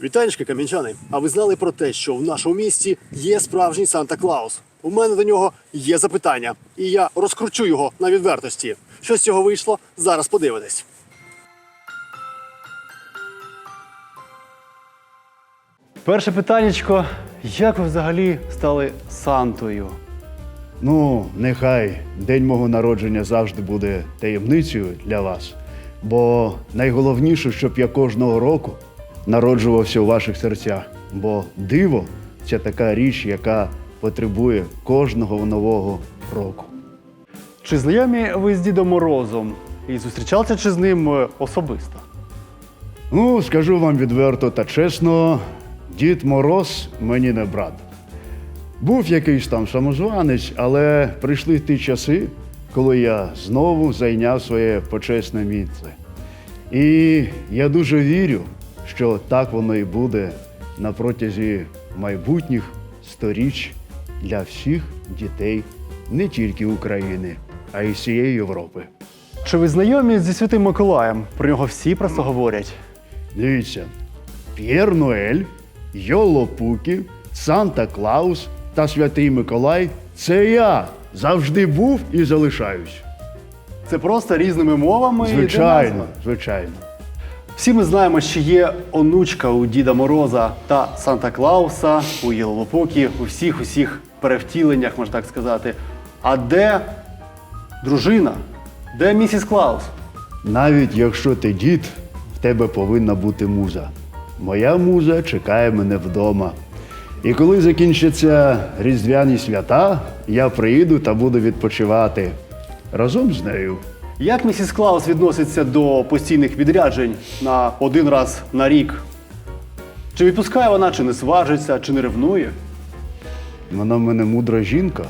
Вітанечки, кам'янчани! А ви знали про те, що в нашому місті є справжній Санта Клаус? У мене до нього є запитання, і я розкручу його на відвертості. Що з цього вийшло? Зараз подивитесь. Перше питаннячко: як ви взагалі стали Сантою? Ну, нехай день мого народження завжди буде таємницею для вас. Бо найголовніше, щоб я кожного року народжувався у ваших серцях. Бо диво це така річ, яка потребує кожного нового року. Чи знайомі ви з Дідом Морозом? І зустрічалися чи з ним е, особисто? Ну, скажу вам відверто та чесно, Дід Мороз мені не брат. Був якийсь там самозванець, але прийшли ті часи, коли я знову зайняв своє почесне місце. І я дуже вірю, що так воно і буде на протязі майбутніх сторіч для всіх дітей не тільки України, а й всієї Європи. Чи ви знайомі зі Святим Миколаєм? Про нього всі просто говорять. Дивіться: П'єр Ноель, Йолопукі, Санта Клаус та Святий Миколай це я завжди був і залишаюсь. Це просто різними мовами. Звичайно, назва. звичайно. Всі ми знаємо, що є онучка у Діда Мороза та Санта Клауса, у Єлопокі, у всіх усіх перевтіленнях, можна так сказати. А де дружина? Де місіс Клаус? Навіть якщо ти дід, в тебе повинна бути муза. Моя муза чекає мене вдома. І коли закінчаться різдвяні свята, я приїду та буду відпочивати разом з нею. Як місіс Клаус відноситься до постійних відряджень на один раз на рік? Чи відпускає вона, чи не сважиться, чи не ревнує? Вона в мене мудра жінка.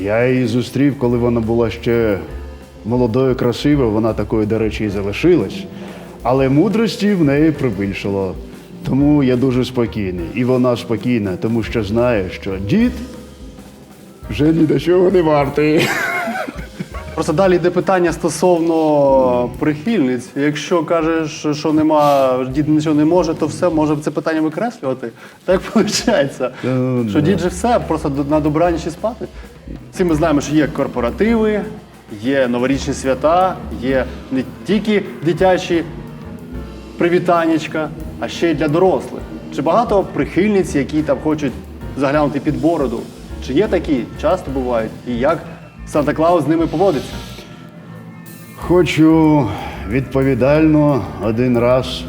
Я її зустрів, коли вона була ще молодою, красивою, вона такою, до речі, і залишилась. Але мудрості в неї прибільшало. Тому я дуже спокійний. І вона спокійна, тому що знає, що дід вже ні до чого не вартий. Просто далі йде питання стосовно прихильниць. Якщо кажеш, що нема, дід нічого не може, то все, може це питання викреслювати. Так виходить. ну, Що дід же все, просто на добраніч і спати. Всі ми знаємо, що є корпоративи, є новорічні свята, є не тільки дитячі привітаннячка, а ще й для дорослих. Чи багато прихильниць, які там хочуть заглянути під бороду? Чи є такі? Часто бувають? І як Санта Клаус з ними поводиться? Хочу відповідально один раз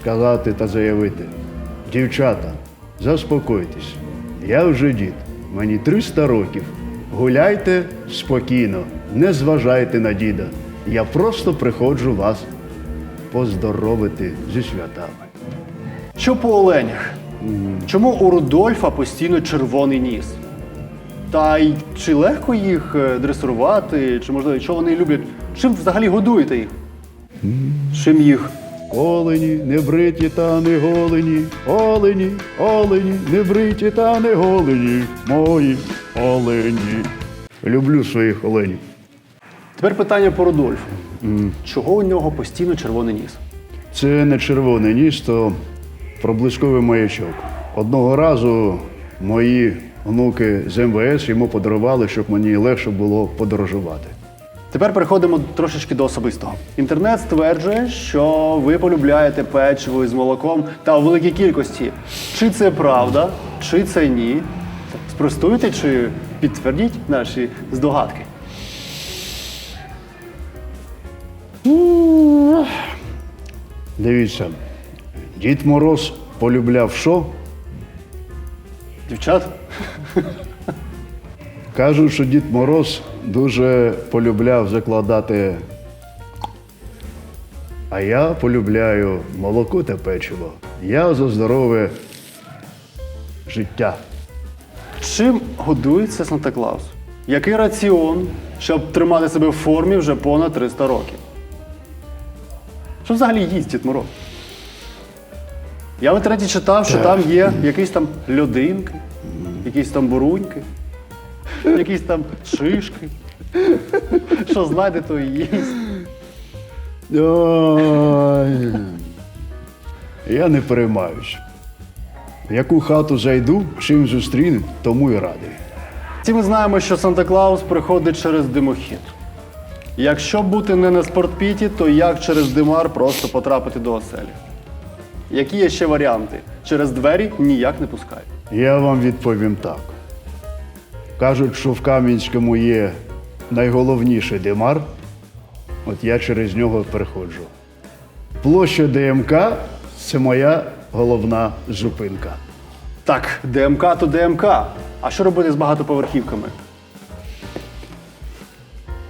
сказати та заявити: дівчата, заспокойтесь, я вже дід, мені 300 років. Гуляйте спокійно, не зважайте на діда. Я просто приходжу вас поздоровити зі святами. Що по оленях? Чому у Рудольфа постійно червоний ніс? Та й чи легко їх е, дресирувати, чи можливо, що вони люблять? Чим взагалі годуєте їх? Чим їх? Олені, не бриті та не голені, олені, олені, не бриті та не голені, мої олені. Люблю своїх оленів. Тепер питання по Рудольфу. Чого у нього постійно червоний ніс? Це не червоне ніс, то проблисковий маячок. Одного разу мої онуки з МВС йому подарували, щоб мені легше було подорожувати. Тепер переходимо трошечки до особистого. Інтернет стверджує, що ви полюбляєте печиво із молоком та у великій кількості. Чи це правда, чи це ні? Спростуйте чи підтвердіть наші здогадки. Дивіться, Дід Мороз полюбляв що? Дівчат? Кажуть, що Дід Мороз дуже полюбляв закладати. А я полюбляю молоко та печиво. Я за здорове життя. Чим годується Санта Клаус? Який раціон, щоб тримати себе в формі вже понад 300 років? Що взагалі їсть Дід Мороз? Я в інтернеті читав, що там є якісь там льодинки, якісь там буруньки, якісь там шишки. Що знайде, то і їсть. Ой. Я не переймаюсь. В яку хату зайду, чим зустріну, тому і радий. Всі ми знаємо, що Санта-Клаус приходить через димохід. Якщо бути не на спортпіті, то як через димар просто потрапити до оселі? Які є ще варіанти? Через двері ніяк не пускають. Я вам відповім так. Кажуть, що в Кам'янському є найголовніший димар, от я через нього переходжу. Площа ДМК це моя головна зупинка. Так, ДМК то ДМК. А що робити з багатоповерхівками?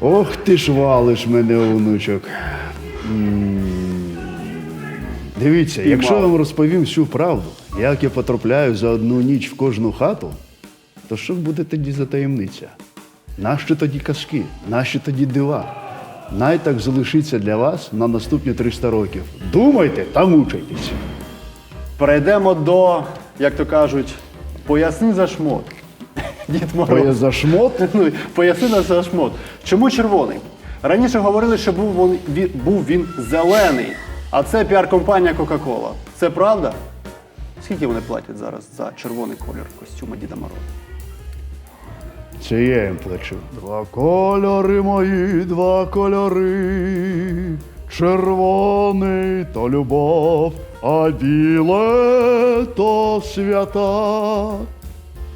Ох ти ж валиш мене, онучок. М. Дивіться, якщо я вам розповім всю правду, як я потрапляю за одну ніч в кожну хату, то що буде тоді за таємниця? Нащо тоді казки? Нащо тоді дива? Най так залишиться для вас на наступні 300 років. Думайте та мучайтесь. Перейдемо до, як то кажуть, поясни за шмот. Дід Мороз. за шмот Ну, Поясни за шмот. Чому червоний? Раніше говорили, що був він- був він зелений, а це піар-компанія Coca-Cola. Це правда? Скільки вони платять зараз за червоний колір костюма Діда Мороза? Це я їм плачу. Два кольори мої, два кольори. Червоний то любов, а біле то свята.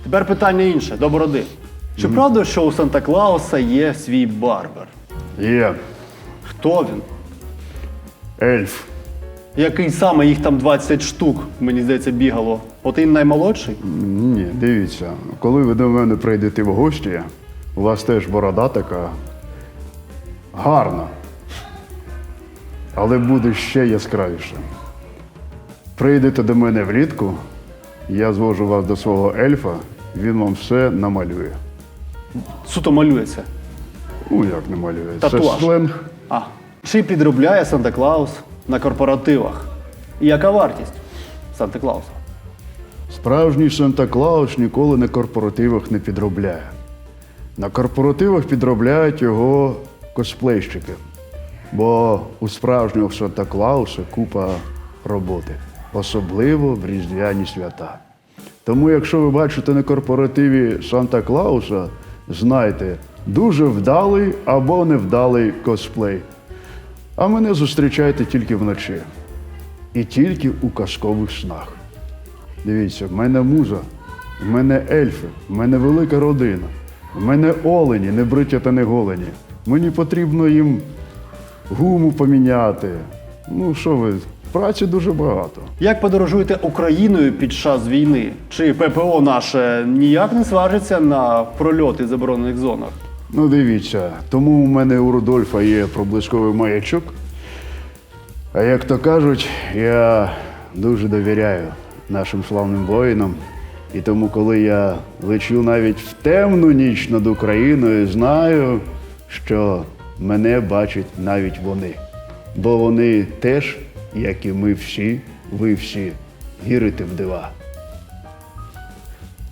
Тепер питання інше, до бороди. Чи правда, що у Санта-Клауса є свій барбер? Є Хто він? Ельф. Який саме їх там 20 штук, мені здається, бігало? От він наймолодший? Ні, дивіться, коли ви до мене прийдете в гості, у вас теж борода така гарна. Але буде ще яскравіше. Прийдете до мене влітку, я звожу вас до свого ельфа, він вам все намалює. Суто малюється. Ну, як не малює? Татуаж. Це сленг. А. Чи підробляє Санта-Клаус на корпоративах? І яка вартість Санта-Клауса? Справжній Санта-Клаус ніколи на корпоративах не підробляє. На корпоративах підробляють його косплейщики. Бо у справжнього Санта-Клауса купа роботи, особливо в різдвяні свята. Тому, якщо ви бачите на корпоративі Санта-Клауса, знайте, дуже вдалий або невдалий косплей. А мене зустрічайте тільки вночі. І тільки у казкових снах. Дивіться, в мене муза, в мене ельфи, в мене велика родина, в мене олені, не бриті та не голені. Мені потрібно їм гуму поміняти. Ну що ви, праці дуже багато. Як подорожуєте Україною під час війни? Чи ППО наше ніяк не сважиться на прольоти заборонених зонах? Ну, дивіться, тому у мене у Рудольфа є проблисковий маячок. А як то кажуть, я дуже довіряю нашим славним воїнам. І тому, коли я лечу навіть в темну ніч над Україною, знаю, що мене бачать навіть вони. Бо вони теж, як і ми всі, ви всі, вірите в дива.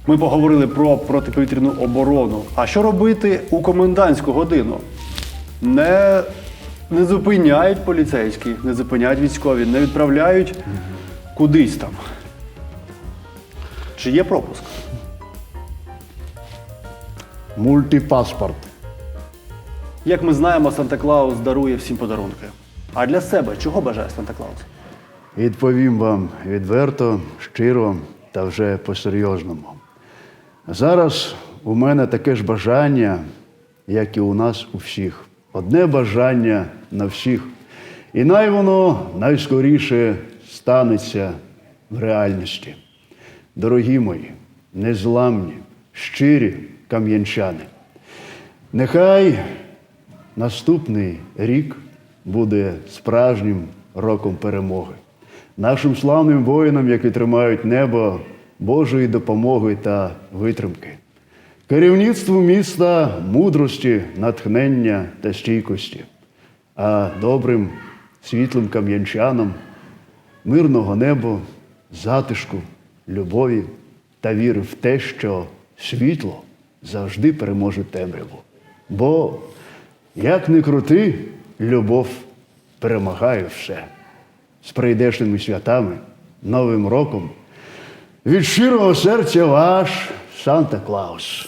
Ми поговорили про протиповітряну оборону. А що робити у комендантську годину? Не, не зупиняють поліцейські, не зупиняють військові, не відправляють кудись там. Чи є пропуск? Мультипаспорт. Як ми знаємо, Санта-Клаус дарує всім подарунки. А для себе чого бажає Санта-Клаус? Відповім вам відверто, щиро та вже по-серйозному. Зараз у мене таке ж бажання, як і у нас у всіх. Одне бажання на всіх. І най воно найскоріше станеться в реальності. Дорогі мої, незламні, щирі кам'янчани. Нехай наступний рік буде справжнім роком перемоги. Нашим славним воїнам, які тримають небо Божої допомоги та витримки. Керівництву міста мудрості, натхнення та стійкості, а добрим світлим кам'янчанам мирного неба, затишку, любові та віри в те, що світло завжди переможе темряву. Бо, як не крути, любов перемагає все. З прийдешніми святами Новим роком. Від щирого серця ваш Санта Клаус.